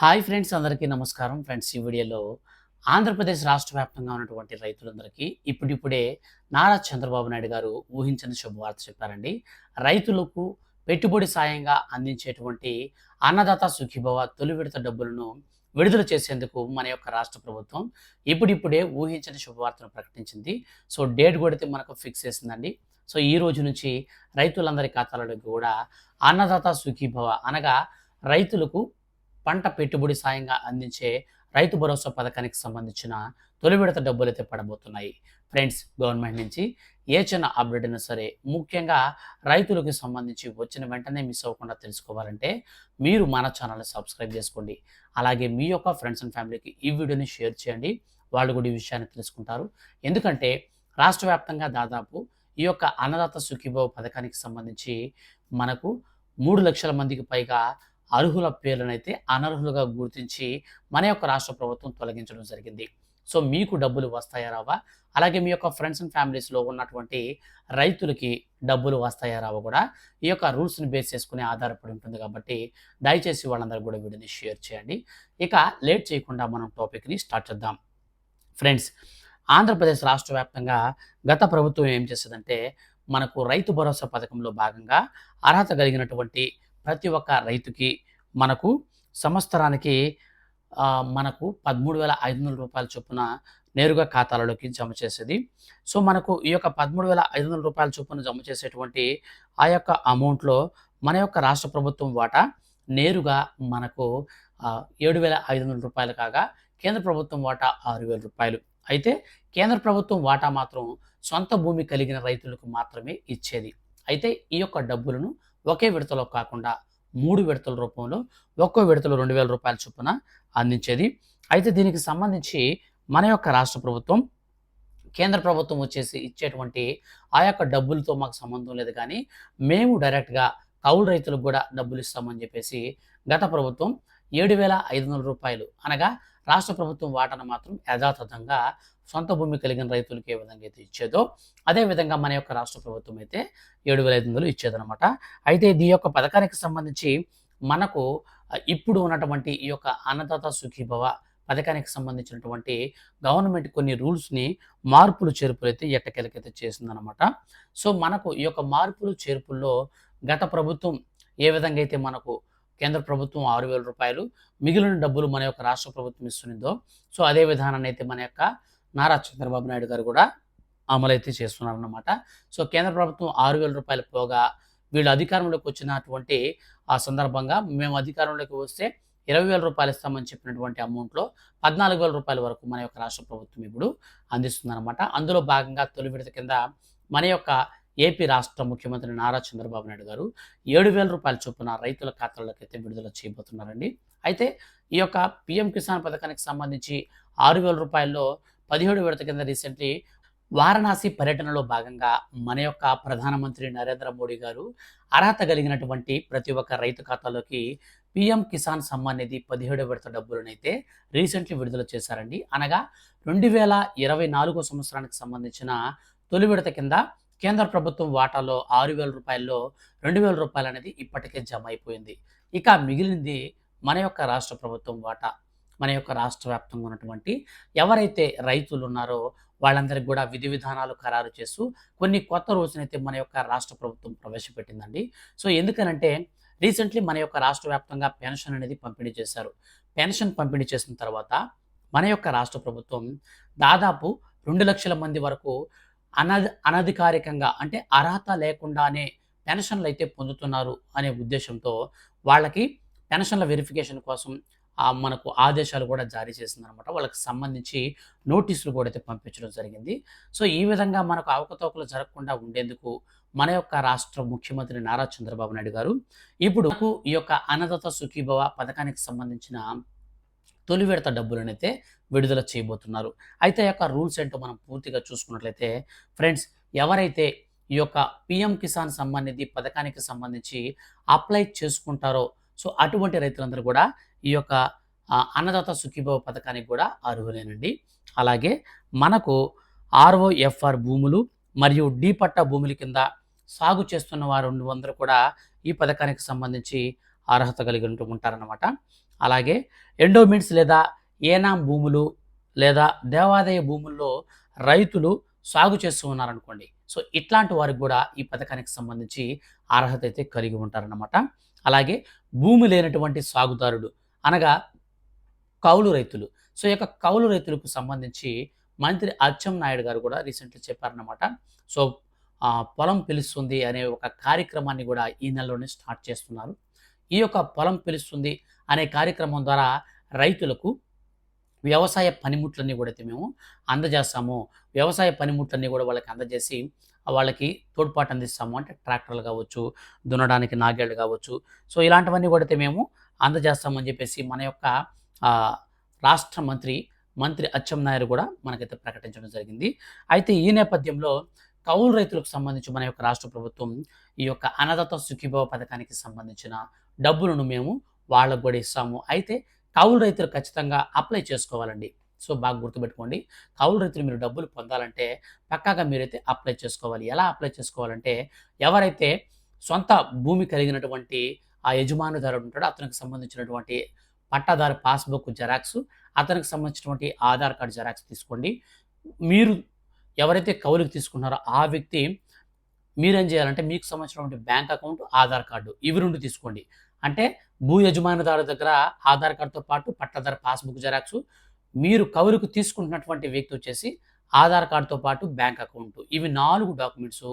Hi friends అందరికీ నమస్కారం. Friends ఈ వీడియోలో ఆంధ్రప్రదేశ్ రాష్ట్ర వ్యాప్తంగా ఉన్నటువంటి రైతులందరికీ ఇప్పుడిప్పుడే నారా చంద్రబాబు నాయుడు గారు ఊహించని శుభవార్త చెప్పారండి. రైతులకు పెట్టుబడి సాయంగా అందించేటువంటి అన్నదాత సుఖీభవ తొలి విడత డబ్బులను విడుదల చేసేందుకు మన యొక్క రాష్ట్ర ప్రభుత్వం ఇప్పుడిప్పుడే ఊహించని శుభవార్తను ప్రకటించింది. సో డేట్ కొడితే మనకు ఫిక్స్ చేసిందండి. సో ఈ రోజు నుంచి రైతులందరి ఖాతాలలోకి కూడా అన్నదాత సుఖీభవ అనగా రైతులకు పంట పెట్టుబడి సాయంగా అందించే రైతు భరోసా పథకానికి సంబంధించిన తొలి విడత డబ్బులు అయితే పడబోతున్నాయి. ఫ్రెండ్స్ గవర్నమెంట్ నుంచి ఏ చిన్న అప్డేట్ అయినా సరే ముఖ్యంగా రైతులకు సంబంధించి వచ్చిన వెంటనే మిస్ అవ్వకుండా తెలుసుకోవాలంటే మీరు మన ఛానల్ని సబ్స్క్రైబ్ చేసుకోండి. అలాగే మీ యొక్క ఫ్రెండ్స్ అండ్ ఫ్యామిలీకి ఈ వీడియోని షేర్ చేయండి. వాళ్ళు కూడా ఈ విషయాన్ని తెలుసుకుంటారు. ఎందుకంటే రాష్ట్ర వ్యాప్తంగా దాదాపు ఈ యొక్క అన్నదాత సుఖీభావ పథకానికి సంబంధించి మనకు మూడు లక్షల మందికి పైగా అర్హుల పేర్లనైతే అనర్హులుగా గుర్తించి మన యొక్క రాష్ట్ర ప్రభుత్వం తొలగించడం జరిగింది. సో మీకు డబ్బులు వస్తాయా రావా? అలాగే మీ యొక్క ఫ్రెండ్స్ అండ్ ఫ్యామిలీస్లో ఉన్నటువంటి రైతులకి డబ్బులు వస్తాయా రావా కూడా? ఈ యొక్క రూల్స్ని బేస్ చేసుకుని ఆధారపడి ఉంటుంది కాబట్టి దయచేసి వాళ్ళందరూ కూడా వీడియోని షేర్ చేయండి. ఇక లేట్ చేయకుండా మనం టాపిక్ని స్టార్ట్ చేద్దాం. ఫ్రెండ్స్ ఆంధ్రప్రదేశ్ రాష్ట్ర వ్యాప్తంగా గత ప్రభుత్వం ఏం చేస్తుందంటే మనకు రైతు భరోసా పథకంలో భాగంగా అర్హత కలిగినటువంటి ప్రతి ఒక్క రైతుకి మనకు సంవత్సరానికి మనకు పదమూడు వేల ఐదు వందల రూపాయల చొప్పున నేరుగా ఖాతాలలోకి జమ చేసేది. సో మనకు ఈ యొక్క పదమూడు వేల ఐదు వందల రూపాయల చొప్పున జమ చేసేటువంటి ఆ యొక్క అమౌంట్లో మన యొక్క రాష్ట్ర ప్రభుత్వం వాటా నేరుగా మనకు ఏడు వేల ఐదు వందల రూపాయలు కాగా కేంద్ర ప్రభుత్వం వాటా ఆరు వేల రూపాయలు. అయితే కేంద్ర ప్రభుత్వం వాటా మాత్రం సొంత భూమి కలిగిన రైతులకు మాత్రమే ఇచ్చేది. అయితే ఈ యొక్క డబ్బులను ఒకే విడతలో కాకుండా మూడు విడతల రూపంలో ఒక్కో విడతలో రెండు వేల రూపాయల చొప్పున అందించేది. అయితే దీనికి సంబంధించి మన యొక్క రాష్ట్ర ప్రభుత్వం కేంద్ర ప్రభుత్వం వచ్చేసి ఇచ్చేటువంటి ఆ యొక్క డబ్బులతో మాకు సంబంధం లేదు కానీ మేము డైరెక్ట్గా కౌలు రైతులకు కూడా డబ్బులు ఇస్తామని చెప్పేసి గత ప్రభుత్వం ఏడు వేల ఐదు వందల రూపాయలు అనగా రాష్ట్ర ప్రభుత్వం వాటాను మాత్రం యథాతథంగా సొంత భూమి కలిగిన రైతులకు ఏ విధంగా అయితే ఇచ్చేదో అదే విధంగా మన యొక్క రాష్ట్ర ప్రభుత్వం అయితే ఏడు వేల ఐదు వందలు ఇచ్చేదనమాట అయితే దీ యొక్క పథకానికి సంబంధించి మనకు ఇప్పుడు ఉన్నటువంటి ఈ యొక్క అన్నదాత సుఖీభవ పథకానికి సంబంధించినటువంటి గవర్నమెంట్ కొన్ని రూల్స్ని మార్పులు చేర్పులు అయితే ఎట్టకెలకైతే చేసిందనమాట సో మనకు ఈ యొక్క మార్పులు చేర్పుల్లో గత ప్రభుత్వం ఏ విధంగా అయితే మనకు కేంద్ర ప్రభుత్వం ఆరు వేల రూపాయలు మిగిలిన డబ్బులు మన యొక్క రాష్ట్ర ప్రభుత్వం ఇస్తుందో సో అదే విధానాన్ని అయితే మన యొక్క నారా చంద్రబాబు నాయుడు గారు కూడా అమలైతే చేస్తున్నారన్నమాట. సో కేంద్ర ప్రభుత్వం ఆరు వేల రూపాయలు పోగా వీళ్ళు అధికారంలోకి వచ్చినటువంటి ఆ సందర్భంగా మేము అధికారంలోకి వస్తే ఇరవై వేల రూపాయలు ఇస్తామని చెప్పినటువంటి అమౌంట్లో పద్నాలుగు వేల రూపాయల వరకు మన యొక్క రాష్ట్ర ప్రభుత్వం ఇప్పుడు అందిస్తుందన్నమాట. అందులో భాగంగా తొలి విడత కింద మన యొక్క ఏపీ రాష్ట్ర ముఖ్యమంత్రి నారా చంద్రబాబు నాయుడు గారు ఏడు వేల రూపాయల చొప్పున రైతుల ఖాతాల్లోకి అయితే విడుదల చేయబోతున్నారండి. అయితే ఈ యొక్క పిఎం కిసాన్ పథకానికి సంబంధించి ఆరు వేల రూపాయల్లో పదిహేడు విడత కింద రీసెంట్లీ వారణాసి పర్యటనలో భాగంగా మన యొక్క ప్రధానమంత్రి నరేంద్ర మోడీ గారు అర్హత కలిగినటువంటి ప్రతి ఒక్క రైతు ఖాతాలోకి పిఎం కిసాన్ సమ్మాన్ నిధి పదిహేడు విడత డబ్బులనైతే రీసెంట్లీ విడుదల చేశారండి. అనగా రెండు వేల ఇరవై నాలుగో సంవత్సరానికి సంబంధించిన తొలి విడత కింద కేంద్ర ప్రభుత్వం వాటాలో ఆరు వేల రూపాయల్లో రెండు వేల రూపాయలు అనేది ఇప్పటికే జమ అయిపోయింది ఇక మిగిలింది మన యొక్క రాష్ట్ర ప్రభుత్వం వాటా. మన యొక్క రాష్ట్ర వ్యాప్తంగా ఉన్నటువంటి ఎవరైతే రైతులు ఉన్నారో వాళ్ళందరికీ కూడా విధి విధానాలు ఖరారు చేస్తూ కొన్ని కొత్త రోజునైతే మన యొక్క రాష్ట్ర ప్రభుత్వం ప్రవేశపెట్టిందండి. సో ఎందుకనంటే రీసెంట్లీ మన యొక్క రాష్ట్ర వ్యాప్తంగా పెన్షన్ అనేది పంపిణీ చేశారు. పెన్షన్ పంపిణీ చేసిన తర్వాత మన యొక్క రాష్ట్ర ప్రభుత్వం దాదాపు రెండు లక్షల మంది వరకు అనధ అనధికారికంగా అంటే అర్హత లేకుండానే పెన్షన్లు అయితే పొందుతున్నారు అనే ఉద్దేశంతో వాళ్ళకి పెన్షన్ల వెరిఫికేషన్ కోసం మనకు ఆదేశాలు కూడా జారీ చేసిందనమాట వాళ్ళకి సంబంధించి నోటీసులు కూడా అయితే పంపించడం జరిగింది. సో ఈ విధంగా మనకు అవకతవకలు జరగకుండా ఉండేందుకు మన యొక్క రాష్ట్ర ముఖ్యమంత్రి నారా చంద్రబాబు నాయుడు గారు ఇప్పుడు ఈ యొక్క అన్నదత సుఖీభవ పథకానికి సంబంధించిన తొలి విడత డబ్బులనైతే విడుదల చేయబోతున్నారు. అయితే ఈ యొక్క రూల్స్ ఏంటో మనం పూర్తిగా చూసుకున్నట్లయితే ఫ్రెండ్స్ ఎవరైతే ఈ యొక్క పిఎం కిసాన్ సంబంధించి పథకానికి సంబంధించి అప్లై చేసుకుంటారో సో అటువంటి రైతులందరూ కూడా ఈ యొక్క అన్నదాత సుఖీభవ పథకానికి కూడా అర్హులేనండి. అలాగే మనకు ఆర్ఓఎఫ్ఆర్ భూములు మరియు డి పట్టా భూముల కింద సాగు చేస్తున్న వారు అందరూ కూడా ఈ పథకానికి సంబంధించి అర్హత కలిగి ఉంటూ ఉంటారన్నమాట. అలాగే ఎండోమెంట్స్ లేదా ఏనాం భూములు లేదా దేవాదాయ భూముల్లో రైతులు సాగు చేస్తూ ఉన్నారనుకోండి. సో ఇట్లాంటి వారికి కూడా ఈ పథకానికి సంబంధించి అర్హత అయితే కలిగి ఉంటారన్నమాట. అలాగే భూమి లేనటువంటి సాగుదారుడు అనగా కౌలు రైతులు. సో ఈ యొక్క కౌలు రైతులకు సంబంధించి మంత్రి అచ్చెం నాయుడు గారు కూడా రీసెంట్లీ చెప్పారన్నమాట. సో పొలం పిలుస్తుంది అనే ఒక కార్యక్రమాన్ని కూడా ఈ నెలలోనే స్టార్ట్ చేస్తున్నారు. ఈ యొక్క పొలం పిలుస్తుంది అనే కార్యక్రమం ద్వారా రైతులకు వ్యవసాయ పనిముట్లన్నీ కూడా అయితే మేము అందజేస్తాము. వ్యవసాయ పనిముట్లన్నీ కూడా వాళ్ళకి అందజేసి వాళ్ళకి తోడ్పాటు అందిస్తాము. అంటే ట్రాక్టర్లు కావచ్చు దున్నడానికి నాగేళ్ళు కావచ్చు. సో ఇలాంటివన్నీ కూడా అయితే మేము అందజేస్తామని చెప్పేసి మన యొక్క రాష్ట్ర మంత్రి మంత్రి అచ్చెం నాయుడు కూడా మనకైతే ప్రకటించడం జరిగింది. అయితే ఈ నేపథ్యంలో కౌలు రైతులకు సంబంధించి మన యొక్క రాష్ట్ర ప్రభుత్వం ఈ యొక్క అన్నదాత సుఖీభవ పథకానికి సంబంధించిన డబ్బులను మేము వాళ్ళకు కూడా ఇస్తాము. అయితే కౌలు రైతులు ఖచ్చితంగా అప్లై చేసుకోవాలండి. సో బాగా గుర్తుపెట్టుకోండి. కౌలు రైతులు మీరు డబ్బులు పొందాలంటే పక్కాగా మీరైతే అప్లై చేసుకోవాలి. ఎలా అప్లై చేసుకోవాలంటే ఎవరైతే సొంత భూమి కలిగినటువంటి ఆ యజమానుదారుడు ఉంటాడో అతనికి సంబంధించినటువంటి పట్టాదారు పాస్బుక్ జెరాక్స్ అతనికి సంబంధించినటువంటి ఆధార్ కార్డు జెరాక్స్ తీసుకోండి. మీరు ఎవరైతే కౌలుకి తీసుకున్నారో ఆ వ్యక్తి మీరేం చేయాలంటే మీకు సంబంధించినటువంటి బ్యాంక్ అకౌంట్ ఆధార్ కార్డు ఇవి రెండు తీసుకోండి. అంటే భూ యజమానిదారు దగ్గర ఆధార్ కార్డుతో పాటు పట్టాదారు పాస్బుక్ జెరాక్స్ మీరు కౌలుకు తీసుకుంటున్నటువంటి వ్యక్తి వచ్చేసి ఆధార్ కార్డుతో పాటు బ్యాంక్ అకౌంట్. ఇవి నాలుగు డాక్యుమెంట్స్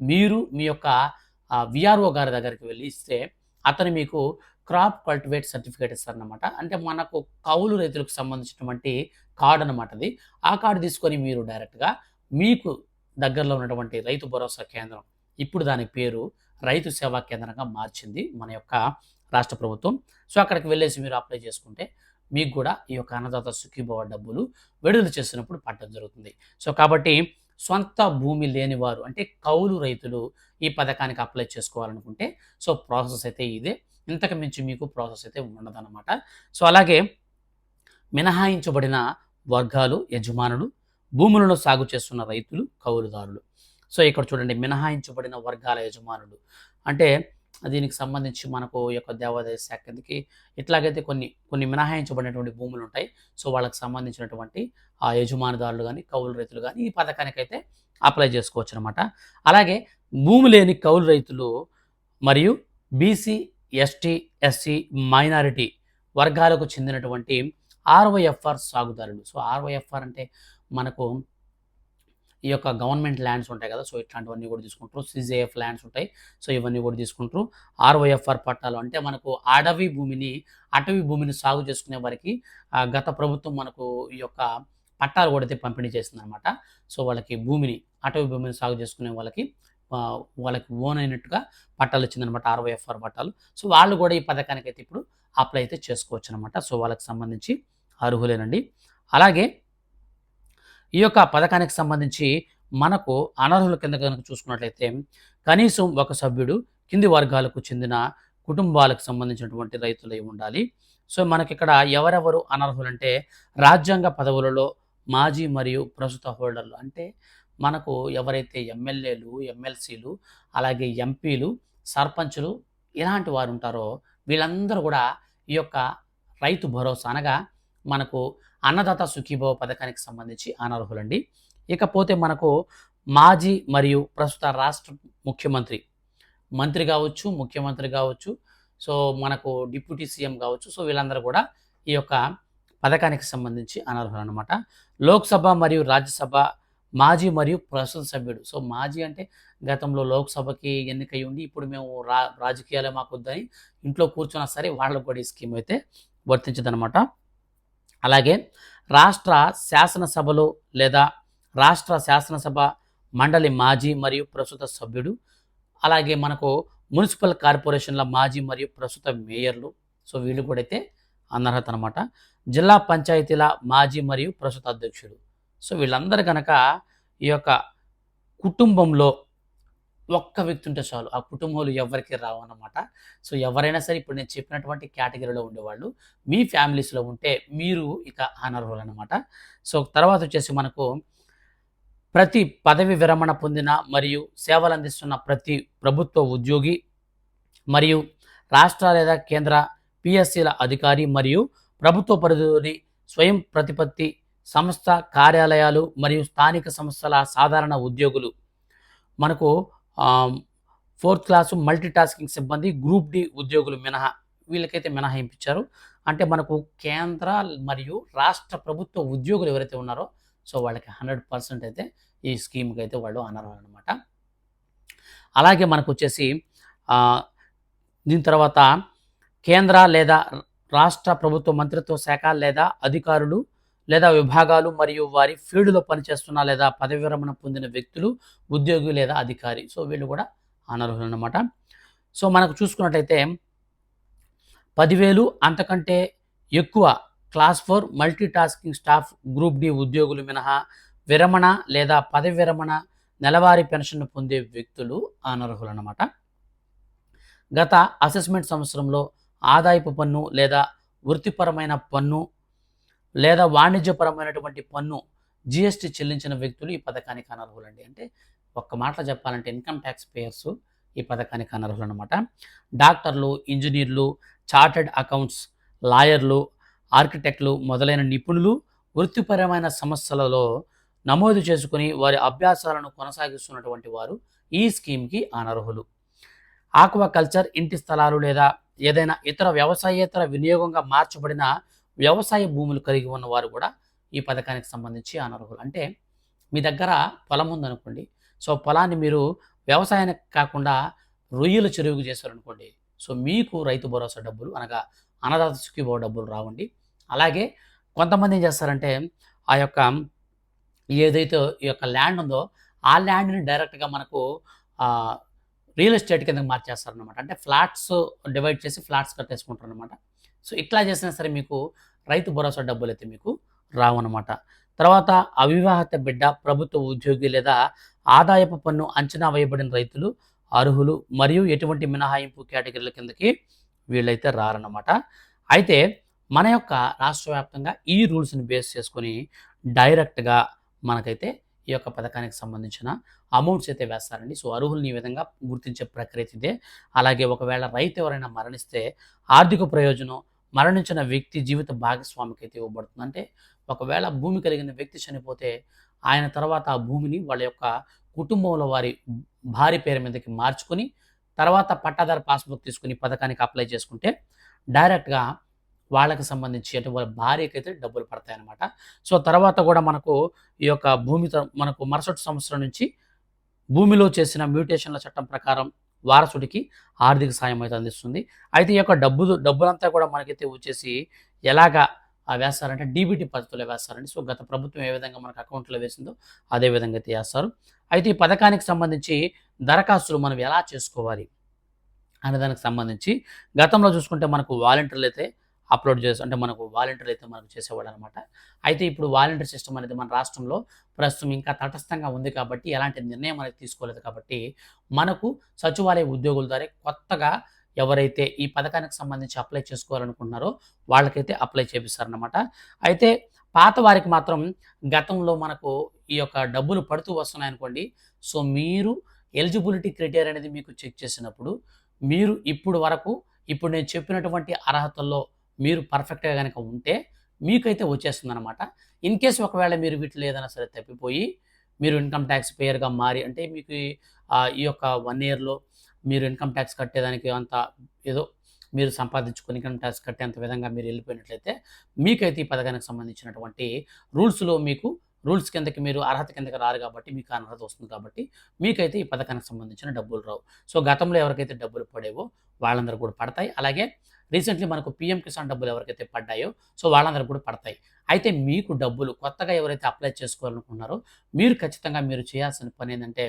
మీరు మీ యొక్క విఆర్ఓ గారి దగ్గరికి వెళ్ళి ఇస్తే అతను మీకు క్రాప్ కల్టివేట్ సర్టిఫికేట్ ఇస్తారనమాట అంటే మనకు కౌలు రైతులకు సంబంధించినటువంటి కార్డు అనమాట అది. ఆ కార్డు తీసుకొని మీరు డైరెక్ట్గా మీకు దగ్గరలో ఉన్నటువంటి రైతు భరోసా కేంద్రం. ఇప్పుడు దాని పేరు రైతు సేవా కేంద్రంగా మార్చింది మన యొక్క రాష్ట్ర ప్రభుత్వం. సో అక్కడికి వెళ్ళేసి మీరు అప్లై చేసుకుంటే మీకు కూడా ఈ యొక్క అన్నదాత సుఖీభవ డబ్బులు విడుదల చేసినప్పుడు పట్టడం జరుగుతుంది. సో కాబట్టి సొంత భూమి లేని వారు అంటే కౌలు రైతులు ఈ పథకానికి అప్లై చేసుకోవాలనుకుంటే సో ప్రాసెస్ అయితే ఇదే. ఇంతకు మించి మీకు ప్రాసెస్ అయితే ఉండదన్నమాట. సో అలాగే మినహాయించబడిన వర్గాలు యజమానులు భూములను సాగు చేస్తున్న రైతులు కౌలుదారులు. సో ఇక్కడ చూడండి మినహాయించబడిన వర్గాల యజమానులు. అంటే దీనికి సంబంధించి మనకు ఈ యొక్క దేవాదాయ శాఖ కిందకి ఇట్లాగైతే కొన్ని కొన్ని మినహాయించబడినటువంటి భూములు ఉంటాయి. సో వాళ్ళకి సంబంధించినటువంటి ఆ యజమానిదారులు కానీ కౌలు రైతులు కానీ ఈ పథకానికైతే అప్లై చేసుకోవచ్చు అనమాట అలాగే భూమి లేని కౌలు రైతులు మరియు బీసీ ఎస్టీ ఎస్సీ మైనారిటీ వర్గాలకు చెందినటువంటి ఆర్వైఎఫ్ఆర్ సాగుదారులు. సో ఆర్వైఎఫ్ఆర్ అంటే మనకు ఈ యొక్క గవర్నమెంట్ ల్యాండ్స్ ఉంటాయి కదా సో ఇట్లాంటివన్నీ కూడా తీసుకుంటారు. సిజేఎఫ్ ల్యాండ్స్ ఉంటాయి సో ఇవన్నీ కూడా తీసుకుంటారు. ఆర్ఓఎఫ్ఆర్ పట్టాలు అంటే మనకు అడవి భూమిని అటవీ భూమిని సాగు చేసుకునే వారికి గత ప్రభుత్వం మనకు ఈ యొక్క పట్టాలు కూడా అయితే పంపిణీ చేసింది అనమాట సో వాళ్ళకి భూమిని అటవీ భూమిని సాగు చేసుకునే వాళ్ళకి వాళ్ళకి ఓన్ అయినట్టుగా పట్టాలు వచ్చిందనమాట ఆర్ఓఎఫ్ఆర్ పట్టాలు. సో వాళ్ళు కూడా ఈ పథకానికి అయితే ఇప్పుడు అప్లై అయితే చేసుకోవచ్చు అనమాట సో వాళ్ళకి సంబంధించి అర్హులేనండి. అలాగే ఈ యొక్క పథకానికి సంబంధించి మనకు అనర్హుల కింద కనుక చూసుకున్నట్లయితే కనీసం ఒక సభ్యుడు కింది వర్గాలకు చెందిన కుటుంబాలకు సంబంధించినటువంటి రైతులై ఉండాలి. సో మనకి ఇక్కడ ఎవరెవరు అనర్హులంటే రాజ్యాంగ పదవులలో మాజీ మరియు ప్రస్తుత హోల్డర్లు. అంటే మనకు ఎవరైతే ఎమ్మెల్యేలు ఎమ్మెల్సీలు అలాగే ఎంపీలు సర్పంచులు ఇలాంటి వారు ఉంటారో వీళ్ళందరూ కూడా ఈ యొక్క రైతు భరోసా అనగా మనకు అన్నదాత సుఖీభవ పథకానికి సంబంధించి అనర్హులండి. ఇకపోతే మనకు మాజీ మరియు ప్రస్తుత రాష్ట్ర ముఖ్యమంత్రి మంత్రి కావచ్చు ముఖ్యమంత్రి కావచ్చు సో మనకు డిప్యూటీ సీఎం కావచ్చు సో వీళ్ళందరూ కూడా ఈ యొక్క పథకానికి సంబంధించి అనర్హులు అనమాట లోక్సభ మరియు రాజ్యసభ మాజీ మరియు ప్రస్తుత సభ్యుడు. సో మాజీ అంటే గతంలో లోక్సభకి ఎన్నికై ఉండి ఇప్పుడు మేము రా రాజకీయాలే మాకు వద్దని ఇంట్లో కూర్చున్నా సరే వాళ్ళకు కూడా ఈ స్కీమ్ అయితే వర్తించదనమాట అలాగే రాష్ట్ర శాసనసభలో లేదా రాష్ట్ర శాసనసభ మండలి మాజీ మరియు ప్రస్తుత సభ్యుడు అలాగే మనకు మున్సిపల్ కార్పొరేషన్ల మాజీ మరియు ప్రస్తుత మేయర్లు. సో వీళ్ళు కూడా అయితే అనర్హత అనమాట జిల్లా పంచాయతీల మాజీ మరియు ప్రస్తుత అధ్యక్షుడు. సో వీళ్ళందరూ కనుక ఈ యొక్క కుటుంబంలో ఒక్క వ్యక్తి ఉంటే చాలు. ఆ కుటుంబంలో ఎవరికి రావు అన్నమాట సో ఎవరైనా సరే ఇప్పుడు నేను చెప్పినటువంటి కేటగిరీలో ఉండేవాళ్ళు. మీ ఫ్యామిలీస్లో ఉంటే మీరు ఇక అనర్హులు అనమాట సో తర్వాత వచ్చేసి మనకు ప్రతి పదవి విరమణ పొందిన మరియు సేవలు అందిస్తున్న ప్రతి ప్రభుత్వ ఉద్యోగి మరియు రాష్ట్ర లేదా కేంద్ర పిఎస్సీల అధికారి మరియు ప్రభుత్వ పరిధిలోని స్వయం ప్రతిపత్తి సంస్థ కార్యాలయాలు మరియు స్థానిక సంస్థల సాధారణ ఉద్యోగులు. మనకు ఫోర్త్ క్లాసు మల్టీ టాస్కింగ్ సిబ్బంది గ్రూప్ డి ఉద్యోగులు మినహా వీళ్ళకైతే మినహాయింపించారు. అంటే మనకు కేంద్ర మరియు రాష్ట్ర ప్రభుత్వ ఉద్యోగులు ఎవరైతే ఉన్నారో సో వాళ్ళకి హండ్రెడ్ పర్సెంట్ అయితే ఈ స్కీమ్కి అయితే వాళ్ళు అనర్హులు అనమాట అలాగే మనకు వచ్చేసి దీని తర్వాత కేంద్ర లేదా రాష్ట్ర ప్రభుత్వ మంత్రిత్వ శాఖ లేదా అధికారులు లేదా విభాగాలు మరియు వారి ఫీల్డ్లో పనిచేస్తున్న లేదా పదవి విరమణ పొందిన వ్యక్తులు ఉద్యోగి లేదా అధికారి. సో వీళ్ళు కూడా అనర్హులు అనమాట సో మనకు చూసుకున్నట్లయితే పదివేలు అంతకంటే ఎక్కువ class four multitasking staff group D ఉద్యోగులు మినహా విరమణ లేదా పదవి విరమణ నెలవారీ పెన్షన్ పొందే వ్యక్తులు అనర్హులు అనమాట గత అసెస్మెంట్ సంవత్సరంలో ఆదాయపు పన్ను లేదా వృత్తిపరమైన పన్ను లేదా వాణిజ్యపరమైనటువంటి పన్ను జిఎస్టీ చెల్లించిన వ్యక్తులు ఈ పథకానికి అనర్హులండి. అంటే ఒక్క మాటలో చెప్పాలంటే ఇన్కమ్ ట్యాక్స్ పేయర్స్ ఈ పథకానికి అనర్హులు అనమాట డాక్టర్లు ఇంజనీర్లు చార్టెడ్ అకౌంట్స్ లాయర్లు ఆర్కిటెక్ట్లు మొదలైన నిపుణులు వృత్తిపరమైన సమస్యలలో నమోదు చేసుకుని వారి అభ్యాసాలను కొనసాగిస్తున్నటువంటి వారు ఈ స్కీమ్కి అనర్హులు. ఆక్వాకల్చర్ ఇంటి స్థలాలు లేదా ఏదైనా ఇతర వ్యవసాయేతర వినియోగంగా మార్చబడిన వ్యవసాయ భూములు కలిగి ఉన్న వారు కూడా ఈ పథకానికి సంబంధించి అనర్హులు. అంటే మీ దగ్గర పొలం ఉందనుకోండి. సో పొలాన్ని మీరు వ్యవసాయానికి కాకుండా రొయ్యల చెరువుకు చేశారనుకోండి. సో మీకు రైతు భరోసా డబ్బులు అనగా అన్నదాత సుఖీభావ డబ్బులు రావండి. అలాగే కొంతమంది ఏం చేస్తారంటే ఆ యొక్క ఏదైతే ఈ యొక్క ల్యాండ్ ఉందో ఆ ల్యాండ్ని డైరెక్ట్గా మనకు రియల్ ఎస్టేట్ కింద మార్చేస్తారనమాట అంటే ఫ్లాట్స్ డివైడ్ చేసి ఫ్లాట్స్ కట్టేసుకుంటారు అనమాట సో ఇట్లా చేసినా సరే మీకు రైతు భరోసా డబ్బులు అయితే మీకు రావన్నమాట. తర్వాత అవివాహిత బిడ్డ ప్రభుత్వ ఉద్యోగి లేదా ఆదాయపు పన్ను అంచనా వేయబడిన రైతులు అర్హులు మరియు ఎటువంటి మినహాయింపు కేటగిరీల కిందకి వీళ్ళైతే రారన్నమాట. అయితే మన యొక్క రాష్ట్ర వ్యాప్తంగా ఈ రూల్స్ని బేస్ చేసుకొని డైరెక్ట్గా మనకైతే ఈ యొక్క పథకానికి సంబంధించిన అమౌంట్స్ అయితే వేస్తారండి. సో అర్హులను ఈ విధంగా గుర్తించే ప్రక్రియ ఇదే. అలాగే ఒకవేళ రైతు ఎవరైనా మరణిస్తే ఆర్థిక ప్రయోజనం మరణించిన వ్యక్తి జీవిత భాగస్వామికి అయితే ఇవ్వబడుతుంది. అంటే ఒకవేళ భూమి కలిగిన వ్యక్తి చనిపోతే ఆయన తర్వాత ఆ భూమిని వాళ్ళ యొక్క కుటుంబంలో వారి భార్య పేరు మీదకి మార్చుకొని తర్వాత పట్టాదారు పాస్బుక్ తీసుకుని పథకానికి అప్లై చేసుకుంటే డైరెక్ట్గా వాళ్ళకి సంబంధించి అంటే వాళ్ళ భార్యకి అయితే డబ్బులు పడతాయి అన్నమాట సో తర్వాత కూడా మనకు ఈ యొక్క భూమి మనకు మరుసటి సంవత్సరం నుంచి భూమిలో చేసిన మ్యూటేషన్ల చట్టం ప్రకారం వారసుడికి ఆర్థిక సాయం అయితే అందిస్తుంది. అయితే ఈ యొక్క డబ్బు డబ్బులంతా కూడా మనకైతే వచ్చేసి ఎలాగా వేస్తారంటే డీబీటీ పద్ధతిలో వేస్తారండి. సో గత ప్రభుత్వం ఏ విధంగా మనకు అకౌంట్లో వేసిందో అదే విధంగా అయితే వేస్తారు. అయితే ఈ పథకానికి సంబంధించి దరఖాస్తులు మనం ఎలా చేసుకోవాలి? అనే దానికి సంబంధించి గతంలో చూసుకుంటే మనకు వాలంటీర్లు అయితే అప్లోడ్ చేసి అంటే మనకు వాలంటీర్లు అయితే మనకు చేసేవాడు అనమాట అయితే ఇప్పుడు వాలంటీర్ సిస్టమ్ అనేది మన రాష్ట్రంలో ప్రస్తుతం ఇంకా తటస్థంగా ఉంది కాబట్టి ఎలాంటి నిర్ణయం అనేది తీసుకోలేదు కాబట్టి మనకు సచివాలయ ఉద్యోగుల ద్వారా కొత్తగా ఎవరైతే ఈ పథకానికి సంబంధించి అప్లై చేసుకోవాలనుకుంటున్నారో వాళ్ళకైతే అప్లై చేపిస్తారనమాట అయితే పాత వారికి మాత్రం గతంలో మనకు ఈ యొక్క డబ్బులు పడుతూ వస్తున్నాయి అనుకోండి సో మీరు ఎలిజిబిలిటీ క్రైటీరియా అనేది మీకు చెక్ చేసినప్పుడు మీరు ఇప్పుడు వరకు ఇప్పుడు నేను చెప్పినటువంటి అర్హతల్లో మీరు పర్ఫెక్ట్గా కనుక ఉంటే మీకైతే వచ్చేస్తుంది అనమాట ఇన్ కేస్ ఒకవేళ మీరు వీటిలో ఏదైనా సరే తప్పిపోయి మీరు ఇన్కమ్ ట్యాక్స్ పేయర్గా మారి అంటే మీకు ఈ- యొక్క వన్ ఇయర్లో మీరు ఇన్కమ్ ట్యాక్స్ కట్టేదానికి అంత ఏదో మీరు సంపాదించుకుని ఇన్కమ్ ట్యాక్స్ కట్టేంత విధంగా మీరు వెళ్ళిపోయినట్లయితే మీకైతే ఈ పథకానికి సంబంధించినటువంటి రూల్స్లో మీకు రూల్స్ కిందకి మీరు అర్హత కిందకి రారు కాబట్టి మీకు అనర్హత వస్తుంది కాబట్టి మీకైతే ఈ పథకానికి సంబంధించిన డబ్బులు రావు. సో గతంలో ఎవరికైతే డబ్బులు పడేవో వాళ్ళందరూ కూడా పడతాయి. అలాగే రీసెంట్లీ మనకు పిఎం కిసాన్ డబ్బులు ఎవరికైతే పడ్డాయో సో వాళ్ళందరూ కూడా పడతాయి. అయితే మీకు డబ్బులు కొత్తగా ఎవరైతే అప్లై చేసుకోవాలనుకున్నారో మీరు ఖచ్చితంగా మీరు చేయాల్సిన పని ఏంటంటే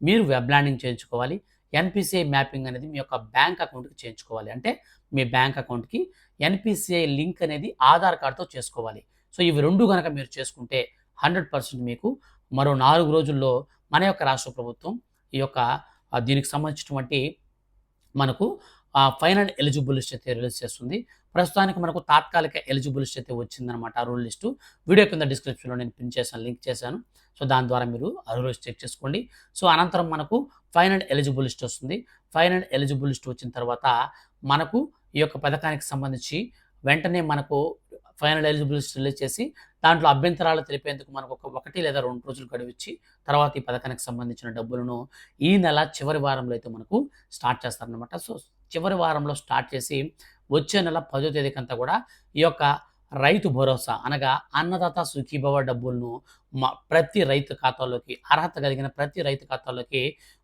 మీరు వెబ్ ల్యాండింగ్ చేయించుకోవాలి. ఎన్పిసిఐ మ్యాపింగ్ అనేది మీ యొక్క బ్యాంక్ అకౌంట్కి చేయించుకోవాలి. అంటే మీ బ్యాంక్ అకౌంట్కి ఎన్పిసిఐ లింక్ అనేది ఆధార్ కార్డ్తో చేసుకోవాలి. సో ఇవి రెండు కనుక మీరు చేసుకుంటే హండ్రెడ్ పర్సెంట్ మీకు మరో నాలుగు రోజుల్లో మన యొక్క రాష్ట్ర ప్రభుత్వం ఈ యొక్క దీనికి సంబంధించినటువంటి మనకు ఫైనల్ ఎలిజిబుల్ లిస్ట్ అయితే రిలీజ్ చేస్తుంది. ప్రస్తుతానికి మనకు తాత్కాలిక ఎలిజిబుల్ లిస్ట్ అయితే వచ్చిందనమాట అర్హుల లిస్టు. వీడియో కింద డిస్క్రిప్షన్లో నేను పిన్ చేశాను లింక్ చేశాను. సో దాని ద్వారా మీరు అర్హులు చెక్ చేసుకోండి. సో అనంతరం మనకు ఫైనల్ ఎలిజిబుల్ లిస్ట్ వస్తుంది. ఫైనల్ ఎలిజిబుల్ లిస్ట్ వచ్చిన తర్వాత మనకు ఈ యొక్క పథకానికి సంబంధించి వెంటనే మనకు ఫైనల్ ఎలిజిబిలిటీ రిలీజ్ చేసి దాంట్లో అభ్యంతరాలు తెలిపేందుకు మనకు ఒక ఒకటి లేదా రెండు రోజులు గడువిచ్చి తర్వాత ఈ పథకానికి సంబంధించిన డబ్బులను ఈ నెల చివరి వారంలో అయితే మనకు స్టార్ట్ చేస్తారనమాట సో చివరి వారంలో స్టార్ట్ చేసి వచ్చే నెల పదో తేదీకంతా కూడా ఈ యొక్క రైతు భరోసా అనగా అన్నదాత సుఖీభవ డబ్బులను మా ప్రతి రైతు ఖాతాలోకి అర్హత కలిగిన ప్రతి రైతు ఖాతాలోకి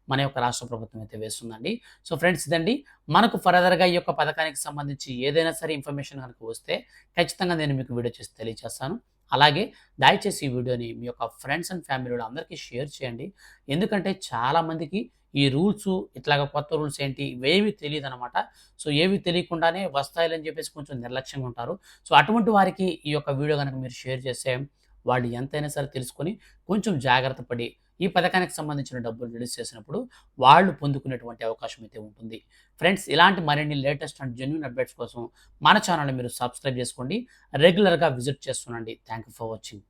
మన యొక్క రాష్ట్ర ప్రభుత్వం అయితే వేస్తుందండి. సో ఫ్రెండ్స్ ఇదండి. మనకు ఫర్దర్గా ఈ యొక్క పథకానికి సంబంధించి ఏదైనా సరే ఇన్ఫర్మేషన్ కనుక వస్తే ఖచ్చితంగా నేను మీకు వీడియో చేసి తెలియజేస్తాను అలాగే దయచేసి ఈ వీడియోని మీ యొక్క ఫ్రెండ్స్ అండ్ ఫ్యామిలీలో అందరికీ షేర్ చేయండి. ఎందుకంటే చాలామందికి ఈ రూల్స్ ఇట్లాగా కొత్త రూల్స్ ఏంటి? ఇవేవి తెలియదు అనమాట సో ఏవి తెలియకుండానే వస్తాయని చెప్పేసి కొంచెం నిర్లక్ష్యంగా ఉంటారు. సో అటువంటి వారికి ఈ యొక్క వీడియో కనుక మీరు షేర్ చేస్తే వాళ్ళు ఎంతైనా సరే తెలుసుకొని కొంచెం జాగ్రత్త పడి ఈ పథకానికి సంబంధించిన డబ్బులు రిలీజ్ చేసినప్పుడు వాళ్ళు పొందుకునేటువంటి అవకాశం అయితే ఉంటుంది. ఫ్రెండ్స్ ఇలాంటి మరిన్ని లేటెస్ట్ అండ్ జెన్యున్ అప్డేట్స్ కోసం మన ఛానల్ని మీరు సబ్స్క్రైబ్ చేసుకోండి. రెగ్యులర్గా visit చేస్తుండండి. Thank you for watching.